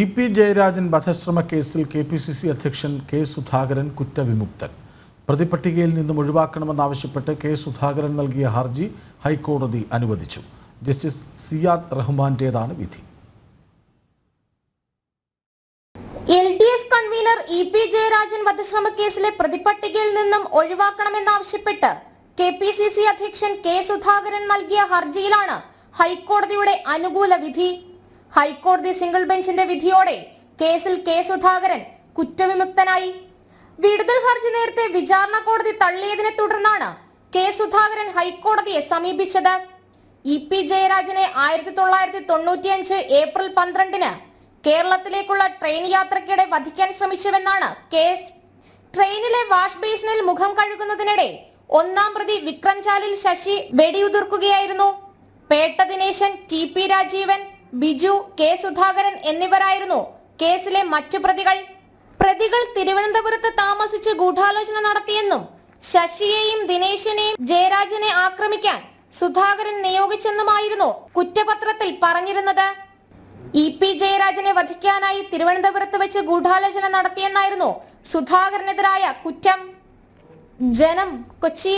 E P Jayarajan വധശ്രമ കേസിൽ K P C C അധ്യക്ഷൻ കെ സുധാകരൻ കുറ്റവിമുക്തൻ. പ്രതിപട്ടികയിൽ നിന്നും ഒഴിവാക്കണമെന്നാവശ്യപ്പെട്ട് കെ സുധാകരൻ നൽകിയ ഹർജി ഹൈക്കോടതി അനുവദിച്ചു. ജസ്റ്റിസ് സിയാദ് റഹ്മാന്റേതാണ് വിധി. L D F convener E P Jayarajan വധശ്രമ കേസിലെ പ്രതിപട്ടികയിൽ നിന്നും ഒഴിവാക്കണമെന്നാവശ്യപ്പെട്ട് കെ പി സി സി അധ്യക്ഷൻ കെ സുധാകരൻ നൽകിയ ഹർജിയിലാണ് ഹൈക്കോടതിയുടെ അനുകൂല വിധി ഹൈക്കോടതി സിംഗിൾ ബെഞ്ചിന്റെ വിധിയോടെ കേസിൽ കെ സുധാകരൻ കുറ്റവിമുക്തനായി. വിടുതൽ ഹർജി നേരത്തെ വിചാരണ കോടതി തള്ളിയതിനെ തുടർന്നാണ് കെ സുധാകരൻ ഹൈക്കോടതിയെ സമീപിച്ചത്. ഇ പി ജയരാജനെ ആയിരത്തി തൊള്ളായിരത്തി തൊണ്ണൂറ്റിയഞ്ച് ഏപ്രിൽ പന്ത്രണ്ടിന് കേരളത്തിലേക്കുള്ള ട്രെയിൻ യാത്രയ്ക്കിടെ വധിക്കാൻ ശ്രമിച്ചുവെന്നാണ് കേസ്. ട്രെയിനിലെ വാഷ് ബേസിനിൽ മുഖം കഴുകുന്നതിനിടെ ഒന്നാം പ്രതി വിക്രം ചാലിൽ ശശി വെടിയുതിർക്കുകയായിരുന്നു. Petta Dinesan T P Rajeevan Biju K. Sudhakaran എന്നിവരായിരുന്നു കേസിലെ മറ്റു പ്രതികൾ. പ്രതികൾ തിരുവനന്തപുരത്ത് താമസിച്ച് ഗൂഢാലോചന നടത്തിയെന്നും ശശിയെയും ദിനേശിനെയും ജയരാജനെ ആക്രമിക്കാൻ സുധാകരൻ നിയോഗിച്ചെന്നുമായിരുന്നു കുറ്റപത്രത്തിൽ പറഞ്ഞിരുന്നത്. ഇ. പി. ജയരാജനെ വധിക്കാനായി തിരുവനന്തപുരത്ത് വെച്ച് ഗൂഢാലോചന നടത്തിയെന്നായിരുന്നു സുധാകരനെതിരായ കുറ്റം. ജനം കൊച്ചി.